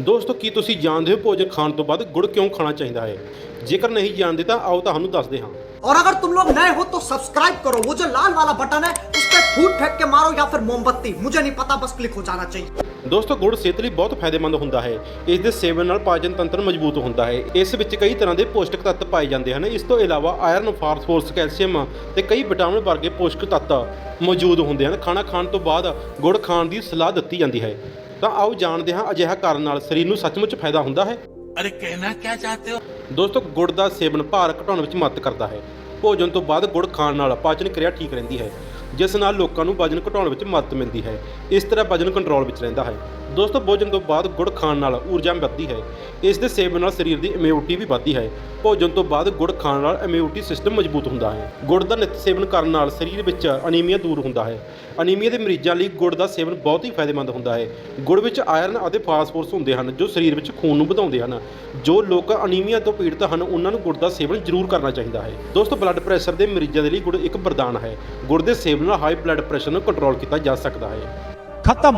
ਦੋਸਤੋ ਕੀ ਤੁਸੀਂ ਜਾਣਦੇ ਹੋ ਭੋਜਨ ਖਾਣ ਤੋਂ ਬਾਅਦ ਗੁੜ ਕਿਉਂ ਖਾਣਾ ਚਾਹੀਦਾ ਹੈ ਜੇਕਰ ਨਹੀਂ ਜਾਣਦੇ ਤਾਂ ਆਓ ਤੁਹਾਨੂੰ ਦੱਸਦੇ ਹਾਂ और अगर तुम लोग नए हो तो सब्सक्राइब करो वो जो लाल वाला बटन है उस पर फूट फेंक के मारो या फिर मोमबत्ती मुझे नहीं पता बस क्लिक हो जाना चाहिए ਦੋਸਤੋ ਗੁੜ ਸਿਹਤ ਲਈ ਬਹੁਤ ਫਾਇਦੇਮੰਦ ਹੁੰਦਾ ਹੈ ਇਸ ਦੇ ਸੇਵਨ ਨਾਲ ਪਾਚਨ ਤੰਤਰ ਮਜ਼ਬੂਤ ਹੁੰਦਾ ਹੈ ਇਸ ਵਿੱਚ ਕਈ ਤਰ੍ਹਾਂ ਦੇ ਪੌਸ਼ਟਿਕ ਤੱਤ ਪਾਏ ਜਾਂਦੇ ਹਨ ਇਸ ਤੋਂ ਇਲਾਵਾ ਆਇਰਨ ਫਾਸਫੋਰਸ ਕੈਲਸ਼ੀਅਮ ਤੇ ਕਈ ਵਿਟਾਮਿਨ ਵਰਗੇ ਪੌਸ਼ਟਿਕ ਤੱਤ ਮੌਜੂਦ ਹੁੰਦੇ ਹਨ ਖਾਣਾ ਖਾਣ ਤੋਂ ਬਾਅਦ ਗੁੜ ਖਾਣ ਦੀ ਸਲਾਹ ਦਿੱਤੀ ਜਾਂਦੀ ਹੈ ਤਾਂ ਆਓ ਜਾਣਦੇ ਹਾਂ ਅਜਿਹਾ ਕਰਨ ਨਾਲ ਸਰੀਰ ਨੂੰ ਸੱਚਮੁੱਚ ਫਾਇਦਾ ਹੁੰਦਾ ਹੈ। ਅਰੇ ਕਹਿਣਾ ਕੀ ਚਾਹਤੇ ਹੋ? ਦੋਸਤੋ ਗੁੜ ਦਾ ਸੇਵਨ ਭਾਰ ਘਟਾਉਣ ਵਿੱਚ ਮਦਦ ਕਰਦਾ ਹੈ। ਭੋਜਨ ਤੋਂ ਬਾਅਦ ਗੁੜ ਖਾਣ ਨਾਲ ਪਾਚਨ ਕਿਰਿਆ ਠੀਕ ਰਹਿੰਦੀ ਹੈ ਜਿਸ ਨਾਲ ਲੋਕਾਂ ਨੂੰ ਵਜਨ ਘਟਾਉਣ ਵਿੱਚ ਮਦਦ ਮਿਲਦੀ ਹੈ। ਇਸ ਤਰ੍ਹਾਂ ਵਜਨ ਕੰਟਰੋਲ ਵਿੱਚ ਰਹਿੰਦਾ ਹੈ। ਦੋਸਤੋ, ਭੋਜਨ ਤੋਂ ਬਾਅਦ ਗੁੜ ਖਾਣ ਨਾਲ ਊਰਜਾ ਵੱਧਦੀ ਹੈ। ਇਸ ਦੇ ਸੇਵਨ ਨਾਲ ਸਰੀਰ ਦੀ ਇਮਿਊਨਿਟੀ ਵੀ ਵੱਧਦੀ ਹੈ। ਭੋਜਨ ਤੋਂ ਬਾਅਦ ਗੁੜ ਖਾਣ ਨਾਲ ਇਮਿਊਨਿਟੀ ਸਿਸਟਮ ਮਜ਼ਬੂਤ ਹੁੰਦਾ ਹੈ। ਗੁੜ ਦਾ ਨਿਤ ਸੇਵਨ ਕਰਨ ਨਾਲ ਸਰੀਰ ਵਿੱਚ ਅਨੀਮੀਆ ਦੂਰ ਹੁੰਦਾ ਹੈ। ਅਨੀਮੀਆ ਦੇ ਮਰੀਜ਼ਾਂ ਲਈ ਗੁੜ ਦਾ ਸੇਵਨ ਬਹੁਤ ਹੀ ਫਾਇਦੇਮੰਦ ਹੁੰਦਾ ਹੈ। ਗੁੜ ਵਿੱਚ ਆਇਰਨ ਅਤੇ ਫਾਸਫੋਰਸ ਹੁੰਦੇ ਹਨ, ਜੋ ਸਰੀਰ ਵਿੱਚ ਖੂਨ ਨੂੰ ਵਧਾਉਂਦੇ ਹਨ। ਜੋ ਲੋਕ ਅਨੀਮੀਆ ਤੋਂ ਪੀੜਤ ਹਨ, ਉਹਨਾਂ ਨੂੰ ਗੁੜ ਦਾ ਸੇਵਨ ਜ਼ਰੂਰ ਕਰਨਾ ਚਾਹੀਦਾ ਹੈ। ਦੋਸਤੋ ਬਲੱਡ ਪ੍ਰੈਸ਼ਰ ਦੇ ਮਰੀਜ਼ਾਂ ਦੇ ਲਈ ਗੁੜ ਇੱਕ ਵਰਦਾਨ ਹੈ। ਗੁੜ ਦੇ ਸੇਵਨ ਨਾਲ ਹਾਈ ਬਲੱਡ ਪ੍ਰੈਸ਼ਰ ਨੂੰ ਕੰਟਰੋਲ ਕੀਤਾ ਜਾ ਸਕਦਾ ਹੈ। ਖਤਮ।